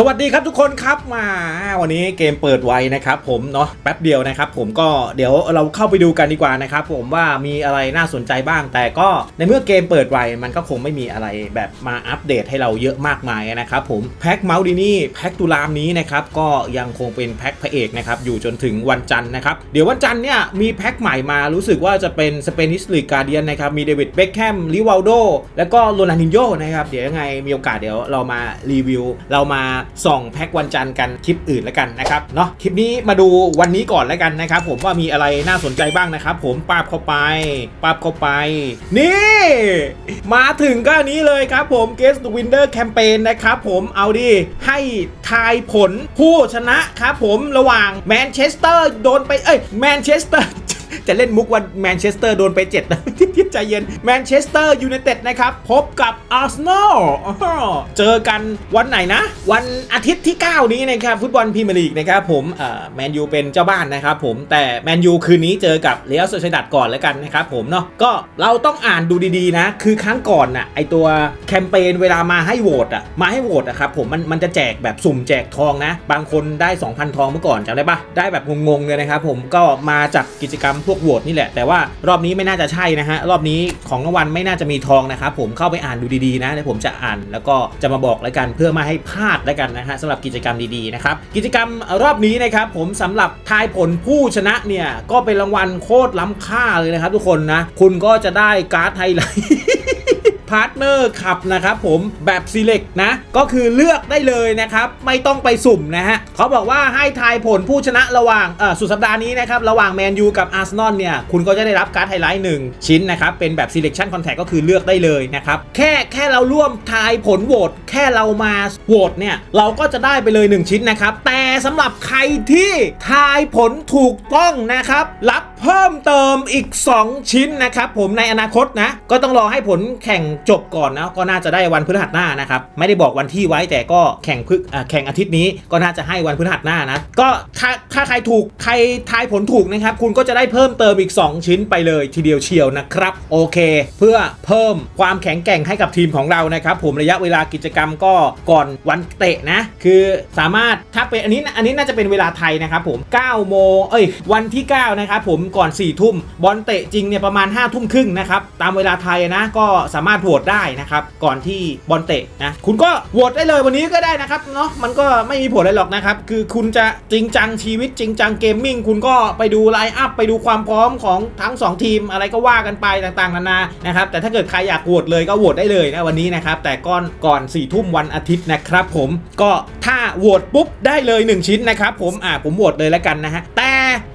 สวัสดีครับทุกคนครับมาวันนี้เกมเปิดไวนะครับผมเนาะแป๊บเดียวนะครับผมก็เดี๋ยวเราเข้าไปดูกันดีกว่านะครับผมว่ามีอะไรน่าสนใจบ้าง แต่ก็ในเมื่อเกมเปิดไวมันก็คงไม่มีอะไรแบบมาอัปเดตให้เราเยอะมากมายนะครับผมแพ็คเมาส์ดีนี่แพ็คตุลามนี้นะครับก็ยังคงเป็นแพ็คพระเอกนะครับอยู่จนถึงวันจันทร์นะครับเดี๋ยววันจันทร์เนี่ยมีแพ็คใหม่มารู้สึกว่าจะเป็นสเปนิสลีกกาเดียนนะครับมีเดวิดเบคแฮมลิวาลโดแล้วก็โรนัลดินโญ่นะครับเดี๋ยวยังไงมีโอกาสเดี๋ยวเรามารีวิวเรามาส่องแพ็ควันจันทร์กันคลิปอื่นแล้วกันนะครับเนาะคลิปนี้มาดูวันนี้ก่อนแล้วกันนะครับผมว่ามีอะไรน่าสนใจบ้างนะครับผมปาบเข้าไปปาบเข้าไป นี่ มาถึงก็อันนี้เลยครับผม Guess the Winner Campaign นะครับผมเอาดิให้ทายผลผู้ชนะครับผมระหว่างแมนเชสเตอร์โดนไปเอ้ยแมนเชสเตอร์ จะเล่นมุกวันแมนเชสเตอร์โดนไป7นะที่ใจเย็นแมนเชสเตอร์ยูไนเต็ดนะครับ พบกับอาร์เซนอลเจอกันวันไหนนะ วันอาทิตย์ที่ 9 นี้นะครับ ฟุตบอลพรีเมียร์ลีกนะครับผมแมนยูเป็นเจ้าบ้านนะครับผมแต่แมนยูคืนนี้เจอกับเรอัลโซเชดัดก่อนแล้วกันนะครับผมเนาะก็เราต้องอ่านดูดีๆนะ คือครั้งก่อนน่ะไอตัวแคมเปญเวลามาให้โหวตอะมาให้โหวตอะครับผมมันมันจะแจกแบบสุ่มแจกทองนะ บางคนได้ 2,000 ทองเมื่อก่อนจำได้ปะได้แบบงงๆเลยนะครับผมก็มาจากกิจกรรมพวกโหวตนี่แหละ แต่ว่ารอบนี้ไม่น่าจะใช่นะฮะ รอบนี้ของรางวัลไม่น่าจะมีทองนะครับผมเข้าไปอ่านดูดีๆนะเดี๋ยวผมจะอ่านแล้วก็จะมาบอกแล้วกันเพื่อไม่ให้พลาดแล้วกันนะฮะสำหรับกิจกรรมดีๆนะครับกิจกรรมรอบนี้นะครับผมสำหรับทายผลผู้ชนะเนี่ยก็เป็นรางวัลโคตรล้ำค่าเลยนะครับทุกคนนะคุณก็จะได้การ์ดไฮไลท์ พาร์ทเนอร์ขับนะครับผมแบบ select นะ ก็คือเลือกได้เลยนะครับ ไม่ต้องไปสุ่มนะฮะเขาบอกว่าให้ทายผลผู้ชนะระหว่างเออสุดสัปดาห์นี้นะครับ ระหว่างแมนยูกับอาร์เซนอลเนี่ย คุณก็จะได้รับการ์ดไฮไลท์หนึ่งชิ้นนะครับ เป็นแบบ selection contact ก็คือเลือกได้เลยนะครับ แค่แค่เราร่วมทายผลโหวตแค่เรามาโหวตเนี่ยเราก็จะได้ไปเลย 1 ชิ้นนะครับแต่สำหรับใครที่ทายผลถูกต้องนะครับรับ เพิ่มเติมอีก 2 ชิ้นนะครับผมในอนาคตนะ ก็ต้องรอให้ผลแข่งจบก่อนนะก็น่าจะได้วันพฤหัสหน้านะครับไม่ได้บอกวันที่ไว้แต่ก็แข่งพึกอ่าแข่งอาทิตย์นี้ก็น่าจะให้วันพฤหัสหน้านะก็ถ้าถ้าใครถูกใครทายผลถูกนะครับคุณก็จะได้เพิ่มเติมอีก 2 ชิ้นไปเลยทีเดียวเชียวนะครับโอเค เพื่อเพิ่มความแข็งแกร่งให้กับทีมของเรานะครับผมระยะเวลากิจกรรมก็ก่อนวันเตะนะ คือสามารถถ้าเป็นอันนี้อันนี้น่าจะเป็นเวลาไทยนะครับผม9โมงเอ้ยวันที่9นะครับผมก่อน4ทุ่มบอลเตะจริงเนี่ยประมาณ5ทุ่มครึ่งนะครับตามเวลาไทยนะก็สามารถโหวตได้นะครับก่อนที่บอลเตะนะคุณก็โหวตได้เลยวันนี้ก็ได้นะครับเนาะมันก็ไม่มีผลอะไรหรอกนะครับคือคุณจะจริงจังชีวิตจริงจังเกมมิ่งคุณก็ไปดูไลน์อัพไปดูความพร้อมของทั้ง 2 ทีมอะไรก็ว่ากันไปต่างๆนานานะครับแต่ถ้าเกิดใครอยากโหวตเลยก็โหวตได้เลยนะวันนี้นะครับแต่ก่อนก่อน4ี่ทุ่มวันอาทิตย์นะครับผมก็ถ้าโหวตปุ๊บได้เลย 1 ชิ้นนะครับผมอ่าผมโหวตเลยแล้วกันนะฮะแต่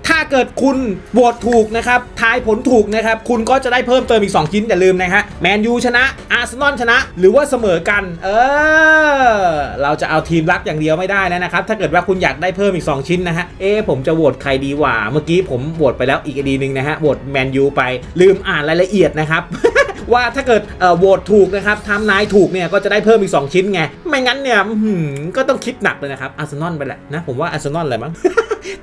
ถ้าเกิดคุณโหวตถูกนะครับ ทายผลถูกนะครับ คุณก็จะได้เพิ่มเติมอีก 2 ชิ้นอย่าลืมนะฮะ แมนยูชนะ อาร์เซนอลชนะ หรือว่าเสมอกัน เออ เราจะเอาทีมรักอย่างเดียวไม่ได้แล้วนะครับ ถ้าเกิดว่าคุณอยากได้เพิ่มอีก 2 ชิ้นนะฮะ เอ๊ผมจะโหวตใครดีว่า เมื่อกี้ผมโหวตไปแล้วอีกดีหนึ่งนะฮะ โหวตแมนยูไป ลืมอ่านรายละเอียดนะครับว่าถ้าเกิดเออโหวตถูกนะครับทำนายถูกเนี่ยก็จะได้เพิ่มอีก 2 ชิ้นไง ไม่งั้นเนี่ยก็ต้องคิดหนักเลยนะครับอาร์เซนอลไปแหละนะผมว่าอาร์เซนอลแหละมั้ง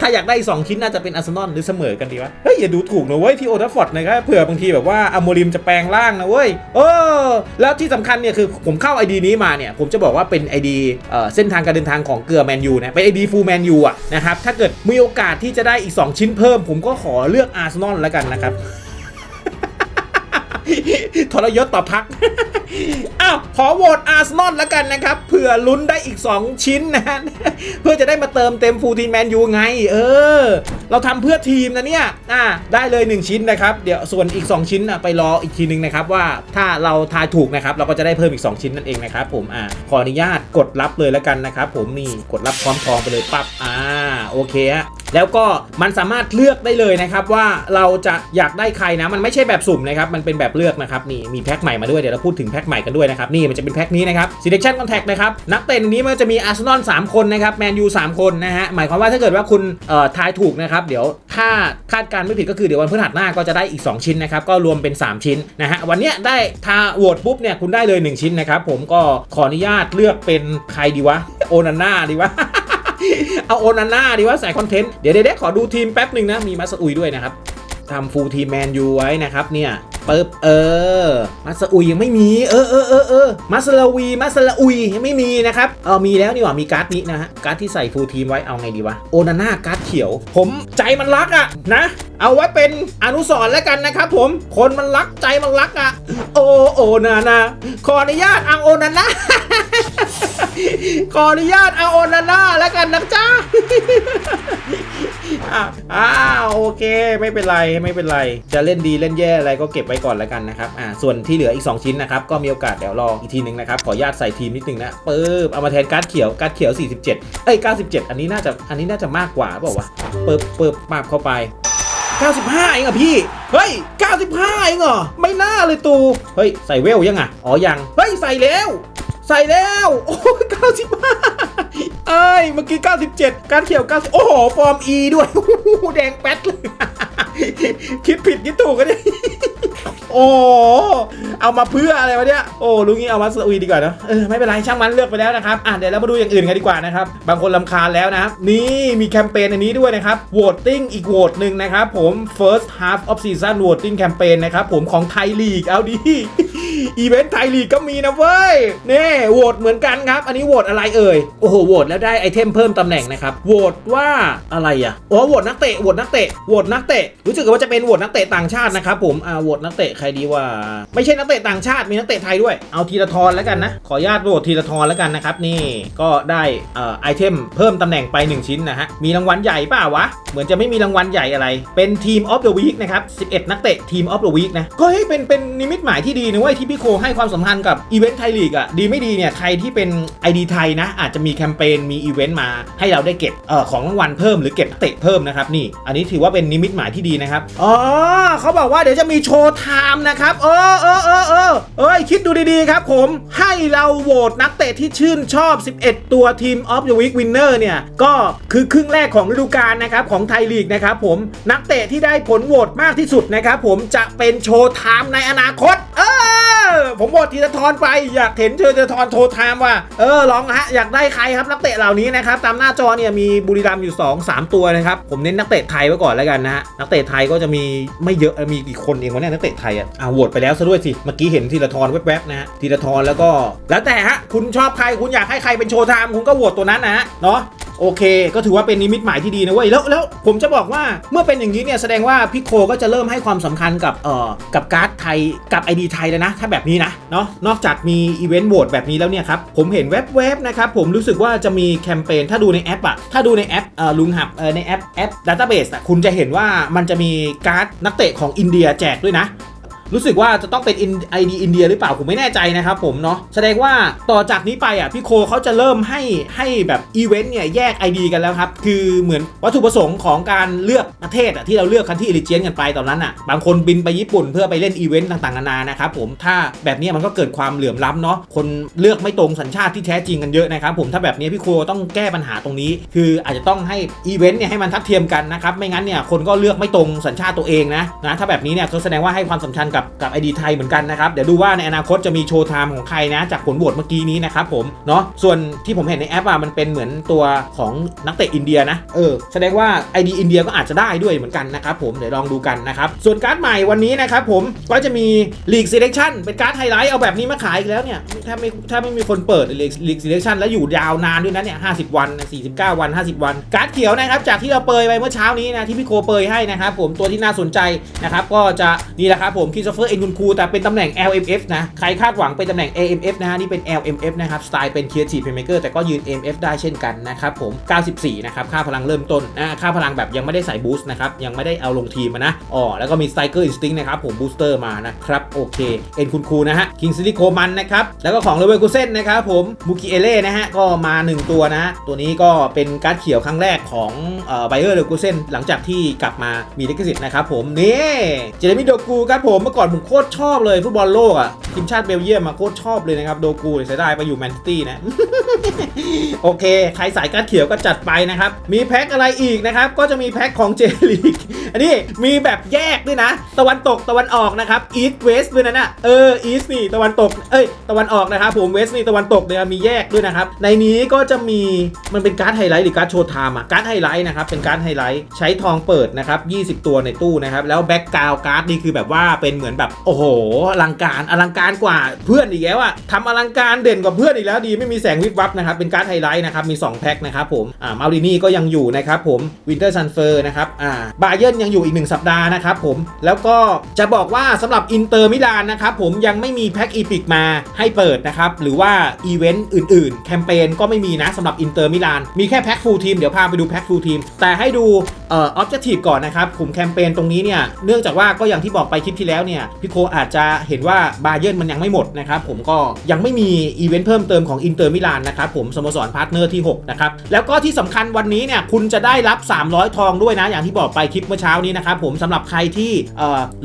ถ้าอยากได้อีกสองชิ้นน่าจะเป็นอาร์เซนอลหรือเสมอกันดีวะ เฮ้ย อย่าดูถูกนะเว้ยที่โอทัฟฟอร์ดนะครับเผื่อบางทีแบบว่าอโมริมจะแปลงร่างนะเว้ยเออแล้วที่สำคัญเนี่ยคือผมเข้า ID นี้มาเนี่ย ผมจะบอกว่าเป็น ID เอ่อเส้นทางการเดินทางของเกลือแมนยูนะเป็น ID ฟูลแมนยูอะนะครับถ้าเกิดมีโอกาสที่จะได้อีก 2 ชิ้นเพิ่ม ผมก็ขอเลือกอาร์เซนอลแล้วกันนะครับทรยศต่อพักอ้าวขอโหวตอาร์เซนอลแล้วกันนะครับเผื่อลุ้นได้อีก 2 ชิ้นนะเพื่อจะได้มาเติมเต็มฟูลทีมแมนยูไง เออ เราทำเพื่อทีมนะเนี่ยอ่าได้เลย 1 ชิ้นนะครับ เดี๋ยวส่วนอีก 2 ชิ้นน่ะไปรออีกทีนึงนะครับว่าถ้าเราทายถูกนะครับ เราก็จะได้เพิ่มอีก 2 ชิ้นนั่นเองนะครับผมอ่าขออนุญาตกดรับเลยแล้วกันนะครับผมนี่กดรับพร้อมทองไปเลยปั๊บอ่าโอเคฮะแล้วก็มันสามารถเลือกได้เลยนะครับว่าเราจะอยากได้ใครนะ มันไม่ใช่แบบสุ่มนะครับ มันเป็นแบบเลือกนะครับนี่มีแพ็คใหม่มาด้วยเดี๋ยวเราพูดถึงแพ็คใหม่กันด้วยนะครับนี่มันจะเป็นแพ็คนี้นะครับ selection contact นะครับนักเตะนี้มันจะมีอาร์เซนอล3คนนะครับแมนยู3คนนะฮะหมายความว่าถ้าเกิดว่าคุณเอ่อทายถูกนะครับเดี๋ยวถ้าคาดการไม่ผิดก็คือเดี๋ยววันพฤหัสหน้าก็จะได้อีก 2 ชิ้นนะครับก็รวมเป็น 3 ชิ้นนะฮะวันเนี้ยได้ทาโหวตปุ๊บเนี่ยคุณได้เลย 1 ชิ้นนะครับผมก็ขออนุญาตเลือกเป็นใครดีวะโอนาน่าดีวะเอาโอนาน่าดีว่าใส่คอนเทนต์เดี๋ยวเดี๋ยวขอดูทีมแป๊บหนึ่งนะมีมาสอุยด้วยนะครับทำฟูลทีมแมนยูไว้นะครับเนี่ย ปึ๊บเออมาสอุยยังไม่มีเออเออเออเออมาสลาวีมาสลาอุยยังไม่มีนะครับเออมีแล้วนี่หว่ามีการ์ดนี้นะฮะการ์ดที่ใส่ฟูลทีมไว้เอาไงดีวะโอนาน่าการ์ดเขียว ผมใจมันรักอะนะ เอาไว้เป็นอนุสรณ์แล้วกันนะครับผมคนมันรักใจมันรักอะโอโอนานาขออนุญาตเอาโอนาน่าขออนุญาตเอาโอนาน่าแล้วกันนะจ๊ะ อ่าวโอเค ไม่เป็นไรไม่เป็นไร จะเล่นดีเล่นแย่อะไรก็เก็บไว้ก่อนแล้วกันนะครับอ่าส่วนที่เหลืออีก 2 ชิ้นนะครับก็มีโอกาสเดี๋ยวรออีกทีหนึ่งนะครับขออนุญาตใส่ทีมนิดนึงนะปึ๊บเอามาแทนการ์ดเขียวการ์ดเขียว 47 เอ้ย 97 อันนี้น่าจะอันนี้น่าจะมากกว่าเปล่าวะปึ๊บปึ๊บปาบเข้าไป95 เองเหรอพี่ เฮ้ย 95 เองเหรอ ไม่น่าเลยตู เฮ้ย ใส่เวลยังอะอ๋อ ยัง เฮ้ย ใส่แล้ว ใส่แล้ว โอ้95 เอ้ยเมื่อกี้ 97 การเขียว90โอ้โห ฟอร์ม E ด้วยโอ้แดงแป๊ดเลย คิดผิดคิดถูกกันเนี่ยโอ้ เอามาเพื่ออะไรวะเนี่ยโอ้ลุงนี้เอามาสอุยดีกว่าเนอะเออไม่เป็นไรช่างมันเลือกไปแล้วนะครับอะเดี๋ยวเรามาดูอย่างอื่นกันดีกว่านะครับบางคนลำคาญแล้วนะนี่มีแคมเปญอันนี้ด้วยนะครับ voting อีกโหวตหนึ่งนะครับผม first half of season voting campaign นะครับผมของไทยลีกเอาดีอีเวนต์ไทยลีกก็มีนะเว้ยนี่โหวตเหมือนกันครับอันนี้โหวตอะไรเอ่ยโอ้โหโหวตแล้วได้ไอเทมเพิ่มตำแหน่งนะครับโหวตว่าอะไรอะอ๋อโหวตนักเตะโหวตนักเตะโหวตนักเตะรู้สึกว่าจะเป็นโหวตนักเตะต่างชาตินะครับผมอ่าโหวตนักเตะใครดีว่า ไม่ใช่นักเตะต่างชาติมีนักเตะไทยด้วย เอาทีละทอนแล้วกันนะ ขออนุญาตโหวตทีละทอนแล้วกันนะครับ นี่ก็ได้อ่อไอเทมเพิ่มตำแหน่งไป 1 ชิ้นนะฮะ มีรางวัลใหญ่ป่าวะ เหมือนจะไม่มีรางวัลใหญ่อะไร เป็นทีมออฟเดอะวีคนะครับ 11 นักเตะทีมออฟเดอะวีคนะ ก็ให้ยเป็นเป็นนิมิตหมายที่ดีนะเว้ยที่พี่โคให้ความสำคัญกับอีเวนต์ไทยลีกอะ ดีไม่ดีเนี่ยใครที่เป็น ID ไทยนะ อาจจะมีแคมเปญมีอีเวนต์มาให้เราได้เก็บเอ่อของรางวัลเพิ่มหรือเก็บนักเตะเพิ่มนะครับนี่ อันนี้ถือว่าเป็นนิมิตหมายที่ดีนะครับอ๋อเขาบอกว่าเดี๋ยวจะมีโชว์ไทม์นะครับเออเออเออเออเอ้ยคิดดูดีๆครับ ผมให้เราโหวตนักเตะที่ชื่นชอบ 11 ตัวทีมออฟ the week winner เนี่ยก็คือครึ่งแรกของฤดูกาลนะครับของไทยลีกนะครับผมนักเตะที่ได้ผลโหวตมากที่สุดนะครับผมจะเป็นโชว์ไทม์ในอนาคต เออผมโหวตธีรทรไปอยากเห็นเธอธีรทรโชว์ไทม์ว่าเออลองฮะอยากได้ใครครับนักเตะเหล่านี้นะครับตามหน้าจอเนี่ยมีบุรีรัมย์อยู่ 2 3 ตัวนะครับผมเน้นนักเตะไทยไว้ก่อนแล้วกันนะฮะนักเตะไทยก็จะมีไม่เยอะมีกี่คนเองวะเนี่ยนักเตะไทยอะอ่าโหวตไปแล้วซะด้วยสิเมื่อกี้เห็นธีรทรแวบๆนะฮะธีรทรแล้วก็ แล้วแต่ฮะคุณชอบใครคุณอยากให้ใครเป็นโชว์ไทม์คุณก็โหวตตัวนั้นนะฮะเนาะ โอเค ก็ถือว่าเป็นนิมิตหมายที่ดีนะเว้ยแล้วแล้วผมจะบอกว่าเมื่อเป็นอย่างนี้เนี่ยแสดงว่าพี่โคก็จะเริ่มให้ความสำคัญกับเอ่อกับการ์ดไทยกับ ID ไทยแล้วนะ ถ้าแบบนี้นะเนาะนอกจากมีอีเวนต์โหวตแบบนี้แล้วเนี่ยครับผมเห็นแวบๆนะครับผมรู้สึกว่าจะมีแคมเปญถ้าดูในแอปอะถ้าดูในแอปเอ่อลุงหับเอ่อในแอปแอป Database อะคุณจะเห็นว่ามันจะมีการ์ดนักเตะของอินเดียแจกด้วยนะ รู้สึกว่าจะต้องเป็น ID อินเดียหรือเปล่าผมไม่แน่ใจนะครับผมเนาะแสดงว่าต่อจากนี้ไปอะพี่โคเขาจะเริ่มให้ให้แบบอีเวนต์เนี่ยแยก ID กันแล้วครับคือเหมือนวัตถุประสงค์ของการเลือกประเทศอะที่เราเลือกคันที่เอลิเจียนกันไปตอนนั้นอะบางคนบินไปญี่ปุ่นเพื่อไปเล่นอีเวนต์ต่างๆนานานะครับผมถ้าแบบนี้มันก็เกิดความเหลื่อมล้ำเนาะคนเลือกไม่ตรงสัญชาติที่แท้จริงกันเยอะนะครับผมถ้าแบบนี้พี่โคต้องแก้ปัญหาตรงนี้ คืออาจจะต้องให้อีเวนต์เนี่ยให้มันทัดเทียมกันนะครับไม่งั้นเนี่ยคนก็เลือกไม่ตรงสัญชาติตัวเองนะนะถ้าแบบนี้เนี่ยก็แสดงว่าให้ความสำคัญกับกับไอดีไทยเหมือนกันนะครับ เดี๋ยวดูว่าในอนาคตจะมีโชว์ไทม์ของใครนะจากผลโหวตเมื่อกี้นี้นะครับผมเนาะส่วนที่ผมเห็นในแอปอะมันเป็นเหมือนตัวของนักเตะอินเดียนะเออแสดงว่า ID อินเดียก็อาจจะได้ด้วยเหมือนกันนะครับผมเดี๋ยวลองดูกันนะครับส่วนการ์ดใหม่วันนี้นะครับผมก็จะมี League Selection เป็นการ์ดไฮไลท์เอาแบบนี้มาขายอีกแล้วเนี่ยถ้าไม่ถ้าไม่มีคนเปิด League League Selection แล้วอยู่ยาวนานด้วยนะเนี่ย50วัน49วัน50วัน การ์ดเขียวนะครับจากที่เราเปยไปเมื่อเช้านี้นะที่พี่โคเปยให้นะครับผมตัวที่น่าสนใจนะครับก็จะนี่แหละครับผมคิ s โ o เฟอร์เอ็นคุณคูแต่เป็นตำแหน่ง LMF นะ ใครคาดหวังเป็นตำแหน่ง AMF นะฮะนี่เป็น LMF นะครับ สไตล์เป็น Creative Playmaker แต่ก็ยืน AMF ได้เช่นกันนะครับผม 94 นะครับ ค่าพลังเริ่มต้นอ่าค่าพลังแบบยังไม่ได้ใส่บูสต์นะครับ ยังไม่ได้เอาลงทีมนะอ๋อแล้วก็มี Striker Instinct นะครับผมบูสเตอร์มานะครับโอเคเอ็นคุณคูนะฮะ King s i l i c o Man นะครับแล้วก็ของ l e v e r k u s e n นนะครับผมมูกิเอเล่นะฮะก็มา 1 ตัวนะตัวนี้ก็เป็นการ์ดเขียวครั้งแรกของเอ่ไบเออร์เลกูเซนหลังจากที่กลับมามีลิขสิทธิ์นะครับผมนี่เจเรมิโดกูครับผมมื่อก่อน่อนผมโคตรชอบเลยฟุตบอลโลกอะทีมชาติเบลเยียมมาโคตรชอบเลยนะครับ โดกูเสียดายไปอยู่แมนซิตี้นะ โอเค ใครสายการดเขียวก็จัดไปนะครับ มีแพ็คอะไรอีกนะครับ ก็จะมีแพ็คของเจลีกอันนี้มีแบบแยกด้วยนะ ตะวันตกตะวันออกนะครับอีสต์เวสต์ด้วยนะน่ะเอออีสต์นี่ตะวันตกเอ้ยตะวันออกนะครับผมเวสต์นี่ตะวันตกเนี่ยมีแยกด้วยนะครับ ในนี้ก็จะมีมันเป็นการ์ดไฮไลท์หรือการ์ดโชว์ไทม์อะการ์ดไฮไลท์นะครับเป็นการ์ดไฮไลท์ใช้ทองเปิดนะครับ20 ตัวในตู้นะครับแล้วแบ็กกราวการ์ดนี่คือแบบว่าเป็นเหมือนแบบโอ้โหอลังการอลังการกว่าเพื่อนอีกแล้วอะทำอลังการเด่นกว่าเพื่อนอีกแล้วดีไม่มีแสงวิบวับนะครับเป็นการ์ดไฮไลท์นะครับมี 2 แพ็คนะครับผมอ่ามารินี่ก็ยังอยู่นะครับผมวินเตอร์ซันเฟอร์นะครับอ่าบาเยิร์นยังอยู่อีก 1 สัปดาห์นะครับผมแล้วก็จะบอกว่าสำหรับอินเตอร์มิลานนะครับผมยังไม่มีแพ็คอีพิกมาให้เปิดนะครับหรือว่าอีเวนต์อื่นๆ แคมเปญก็ไม่มีนะสำหรับอินเตอร์มิลานมีแค่แพ็คฟูลทีมเดี๋ยวพาไปดูแพ็คฟูลทีมแต่ให้ดูเอ่อออบเจกตีฟก่อนนะครับกลุ่มแคมเปญตรงนี้เนี่ยเนื่องจากว่าก็อย่างที่บอกไปคลิปที่แล้วเนี่ยพี่โคอาจจะเห็นว่าบาเยิร์นมันยังไม่หมดนะครับผมก็ยังไม่มีอีเวนต์เพิ่มเติมของอินเตอร์มิลานนะครับผมสโมสรพาร์ทเนอร์ที่ 6 นะครับ แล้วก็ที่สำคัญวันนี้เนี่ยคุณจะได้รับ 300 ทองด้วยนะ อย่างที่บอกไปคลิปเมื่อเช้านี้นะครับผมสำหรับใครที่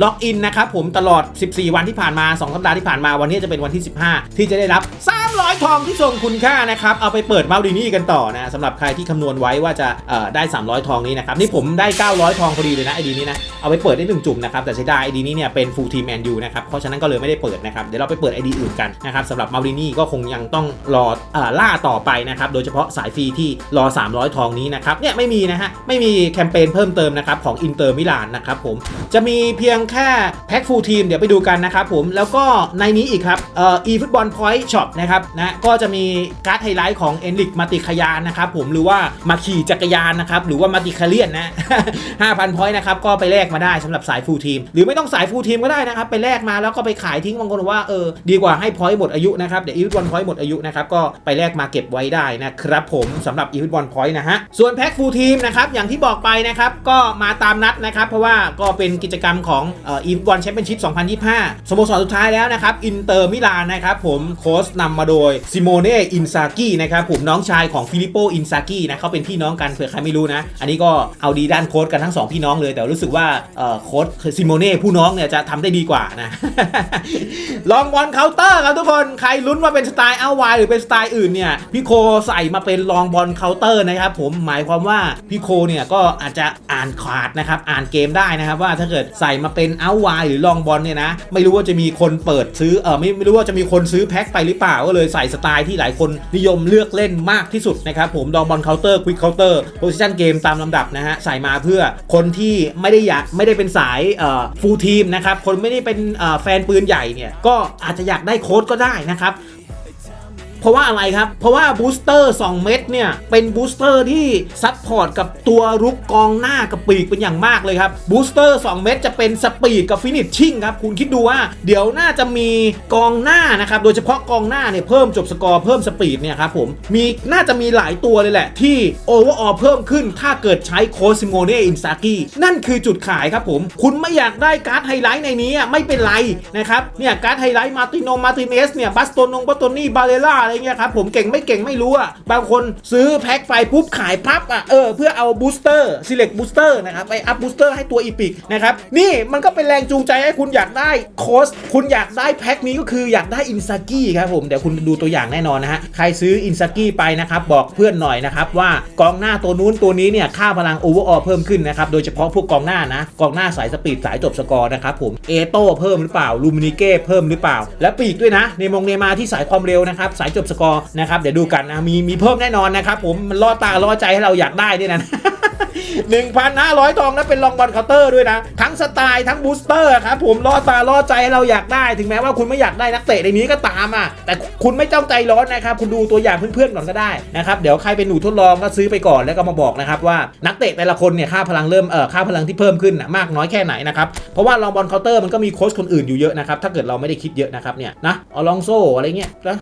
ล็อกอินนะครับผมตลอด 14 วันที่ผ่านมา 2 สัปดาห์ที่ผ่านมาวันนี้จะเป็นวันที่ 15 ที่จะได้รับ 300 ทองที่ทรงคุณค่านะครับเอาไปเปิดมาดินี่กันต่อนะสำหรับใครที่คำนวณไว้ว่าจะได้ 300 ทองนี้นะครับนี่ผมได้ 900 ทองพอดีเลยนะไอดีนี้นะเอาไปเปิดได้1จุ่มนะครับแต่ใช้ได้ไอดีนี้เนี่ยเป็น full team man u นะครับ เพราะฉะนั้นก็เลยไม่ได้เปิดนะครับ เดี๋ยวเราไปเปิดไอดีอื่นกันนะครับสำหรับมาดินี่ก็คงยังต้องรอออล่าต่อไปนะครับ โดยเฉพาะสายฟรีที่รอ 300 ทองนี้นะครับ เนี่ยไม่มีนะฮะ ไม่มีแคมเปญเพิ่มเติมนะครับของอินเตอร์มิลานนะครับผม จะมีเพียงแค่แพ็คฟูลทีมเดี๋ยวไปดูกันนะครับผม แล้วก็ในนี้อีกครับ เอ่อ eFootball Point Shop นะครับนะ ก็จะมีการ์ดไฮไลท์ของ e n r i c มาติคยานนะครับผม หรือว่ามาขี่จักรยานนะครับ หรือว่ามาติคาเลียนนะ5,000พอยต์นะครับ ก็ไปแลกมาได้สำหรับสายฟูลทีม หรือไม่ต้องสายฟูลทีมก็ได้นะครับไปแลกมาแล้วก็ไปขายทิ้งบางคนว่าเออดีกว่าให้พอยต์หมดอายุนะครับเดี๋ยว eFootball Point หมดอายุนะครับก็ไปแลกมาเก็บไว้ได้นะครับผมสำหรับ eFootball Point นะฮะส่วนแพ็คฟูลทีมนะครับอย่างที่บอกไปนะครับก็มาตามนัดนะครับเพราะว่าก็เป็นกิจกรรมของอ่อ eFootball Championship 2025 สโมสรสุดท้ายแล้วนะครับอินเตอร์มิลานนะครับผมโค้ชนำมาโดยซิโมเน่อินซากินะครับผมน้องชายของฟิลิปโปอินซากินะเขาเป็นพี่น้องกันเผื่อใครไม่รู้นะ อันนี้ก็เอาดีด้านโค้ชกันทั้งสองพี่น้องเลย แต่รู้สึกว่าโค้ชซิโมเน่ผู้น้องเนี่ยจะทำได้ดีกว่านะลองบอลเคาน์เตอร์ครับทุกคนใครลุ้นว่าเป็นสไตล์เอาไวหรือเป็นสไตล์อื่นเนี่ยพี่โคใส่มาเป็นลองบอลเคาน์เตอร์นะครับผมหมายความว่าพี่โคเนี่ยก็อาจจะอ่านขาดนะครับอ่านเกมได้นะครับว่าถ้าเกิดใส่มาเป็นเอาไวหรือลองบอลเนี่ยนะไม่รู้ว่าจะมีคนเปิดซื้อเออไม่ไม่รู้ว่าจะมีคนซื้อแพ็คไปหรือเปล่าก็เลยใส่สไตล์ที่หลายคนนิยมเลือกเล่นมากที่สุดนะครับผมลองบอลเคาน์เตอร์ควิกเคาน์เตอร์โพซิชันเกมตามลำดับนะฮะใส่มาเพื่อคนที่ไม่ได้อยากไม่ได้เป็นสายเอ่อฟูลทีมนะครับคนไม่ได้เป็นแฟนปืนใหญ่เนี่ยก็อาจจะอยากได้โค้ดก็ได้นะครับ เพราะว่าอะไรครับ เพราะว่าบูสเตอร์ 2 เม็ดเนี่ย เป็นบูสเตอร์ที่ซัพพอร์ตกับตัวรุกกองหน้ากับปีกเป็นอย่างมากเลยครับบูสเตอร์ 2 เม็ดจะเป็นสปีดกับฟินิชชิ่งครับ คุณคิดดูว่าเดี๋ยวน่าจะมีกองหน้านะครับ โดยเฉพาะกองหน้าเนี่ยเพิ่มจบสกอร์เพิ่มสปีดเนี่ยครับผมมีน่าจะมีหลายตัวเลยแหละ ที่โอเวอร์ออเพิ่มขึ้นถ้าเกิดใช้โคซิโมเน่อินซากินั่นคือจุดขายครับผม คุณไม่อยากได้การ์ดไฮไลท์ในนี้ไม่เป็นไรนะครับเนี่ยการ์ดไฮไลท์มาติโนมาติเนสเนี่ยบัสโตนงบัสโตนี่บาเลล่าอะไรเงี้ยครับผมเก่งไม่เก่งไม่รู้อะบางคนซื้อแพ็คไปปุ๊บขายพับอะเออเพื่อเอาบูสเตอร์ select booster นะครับไปอัพบูสเตอร์ให้ตัวอีพิกนะครับนี่มันก็เป็นแรงจูงใจให้คุณอยากได้โค้ชคุณอยากได้แพ็คนี้ก็คืออยากได้อินซากิครับผมเดี๋ยวคุณดูตัวอย่างแน่นอนนะฮะใครซื้ออินซากิไปนะครับบอกเพื่อนหน่อยนะครับว่ากองหน้าตัวนู้นตัวนี้เนี่ยค่าพลังโอเวอร์ออเพิ่มขึ้นนะครับโดยเฉพาะพวกกองหน้านะกองหน้าสายสปีดสายจบสกอร์นะครับผมเอโต้เพิ่มหรือเปล่าลูมินิเก้เพิ่มหรือเปล่า และปีกด้วยนะเนมงเนมาที่สายความเร็วนะครับสายจบสกอร์นะครับเดี๋ยวดูกันนะมีมีเพิ่มแน่นอนนะครับผมมันล่อตาล่อใจให้เราอยากได้ด้วยนะ1,500 ทองนะเป็นลองบอลเคาน์เตอร์ด้วยนะ ทั้งสไตล์ทั้งบูสเตอร์ครับผมล่อตาล่อใจให้เราอยากได้ ถึงแม้ว่าคุณไม่อยากได้นักเตะในนี้ก็ตามอะแต่คุณไม่จ้องใจร้อนนะครับ คุณดูตัวอย่างเพื่อนๆก่อนก็ได้นะครับเดี๋ยวใครเป็นหนูทดลองก็ซื้อไปก่อนแล้วก็มาบอกนะครับว่านักเตะแต่ละคนเนี่ยค่าพลังเริ่มเอ่อค่าพลังที่เพิ่มขึ้นนะมากน้อยแค่ไหนนะครับเพราะว่าลองบอลเคาน์เตอร์มันก็มีโค้ชคนอื่นอยู่เยอะนะครับถ้าเกิดเราไม่ได้คิดเยอะนะครับเนี่ยนะอลองโซอะไรเงี้ยนะ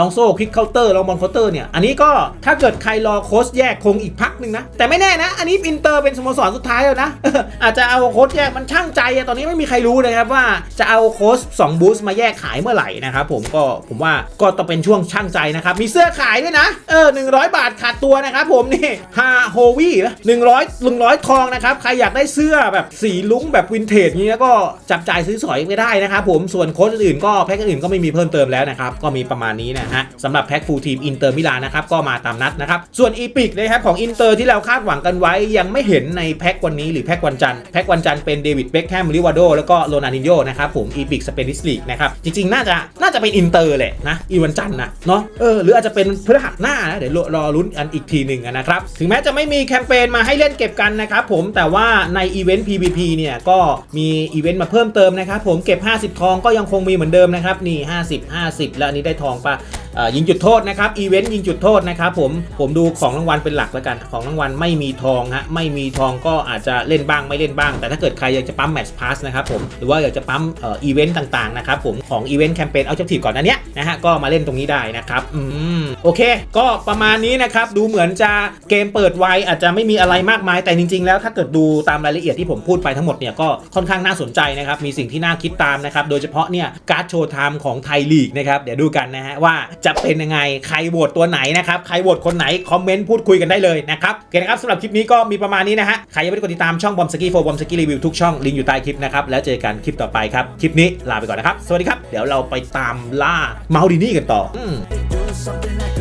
ลองโซ่คลิกเคาน์เตอร์ลองบอลเคาน์เตอร์เนี่ยอันนี้ก็ถ้าเกิดใครรอโค้ชแยกคงอีกพักหนึ่งนะ แต่ไม่แน่นะ อันนี้อินเตอร์เป็นสโมสรสุดท้ายแล้วนะ อาจจะเอาโค้ชแยกมันช่างใจอะตอนนี้ไม่มีใครรู้เลยครับว่าจะเอาโค้ช2บูสมาแยกขายเมื่อไหร่นะครับผมก็ผมว่าก็ต้องเป็นช่วงช่างใจนะครับ มีเสื้อขายด้วยนะเออ100บาทขาดตัวนะครับผมนี่ฮาโฮวี่หนึ่งร้อยหนึ่งร้อยทองนะครับใครอยากได้เสื้อแบบสีลุ้งแบบวินเทจนี้ก็จับจ่ายซื้อสอยไม่ได้นะครับผมส่วนโค้ชอื่นก็แพ็คอื่นก็ไม่มีเพิ่มเติมแล้วนะครับก็มีประมาณนี้นะฮะสำหรับแพ็คฟูลทีมอินเตอร์มิลานนะครับก็มาตามนัดนะครับส่วนอีพิกนะครับของอินเตอร์ที่เราคาดหวังกันไว้ยังไม่เห็นในแพ็ควันนี้หรือแพ็ควันจันทร์แพ็ควันจันทร์เป็นเดวิดเบคแฮมลิวาโดแล้วก็โรนัลดินโญนะครับผมอีพิกสเปนิสลีกนะครับจริงๆ น่าจะน่าจะเป็นอินเตอร์แหละนะอีวันจันทร์นะเนาะเออหรืออาจจะเป็นพฤหัสหน้านะเดี๋ยวรอรอลุ้นกันอีกทีหนึ่งนะครับถึงแม้จะไม่มีแคมเปญมาให้เล่นเก็บกันนะครับผมแต่ว่าในอีเวนต์ PVP เนี่ยก็มีอีเวนต์มาเพิ่มเติมนะครับผมเก็บ 50 ทองก็ยังคงมีเหมือนเดิมนะครับนี่ 50 50 แล้วนี้ได้ทองปะ ยิงจุดโทษนะครับอีเวนต์ยิงจุดโทษนะครับผมผมดูของรางวัลเป็นหลักแล้วกันของรางวัลไม่มีทองฮะไม่มีทองก็อาจจะเล่นบ้างไม่เล่นบ้าง แต่ถ้าเกิดใครอยากจะปั๊มแมตช์พาสนะครับผมหรือว่าอยากจะปั๊มเอ่ออีเวนต์ต่างๆนะครับผมของอีเวนต์แคมเปญเอาเจ้าถีบก่อนอันเนี้ยนะฮะก็มาเล่นตรงนี้ได้นะครับอืมโอเค ก็ประมาณนี้นะครับดูเหมือนจะเกมเปิดไวอาจจะไม่มีอะไรมากมายแต่จริง ๆ แล้วถ้าเกิดดูตามรายละเอียดที่ผมพูดไปทั้งหมดเนี่ยก็ค่อนข้างน่าสนใจนะครับมีสิ่งที่น่าคิดตามนะครับโดยเฉพาะเนี่ยการ์ดโชว์ไทม์ของไทยลีกนะครับเดี๋ยวดูกันนะฮะว่าจะเป็นยังไงใครโหวตตัวไหนนะครับใครโหวตคนไหนคอมเมนต์พูดคุยกันได้เลยนะครับโอเคนะครับสำหรับคลิปนี้ก็มีประมาณนี้นะฮะใครยังไม่ได้กดติดตามช่องบอมสกี้โฟบอมสกี้รีวิวทุกช่องลิงก์อยู่ใต้คลิปนะครับแล้วเจอกันคลิปต่อไปครับคลิปนี้ลาไปก่อนนะครับสวัสดีครับเดี๋ยวเราไปตามล่าเมาดินี่กันต่ออืม do something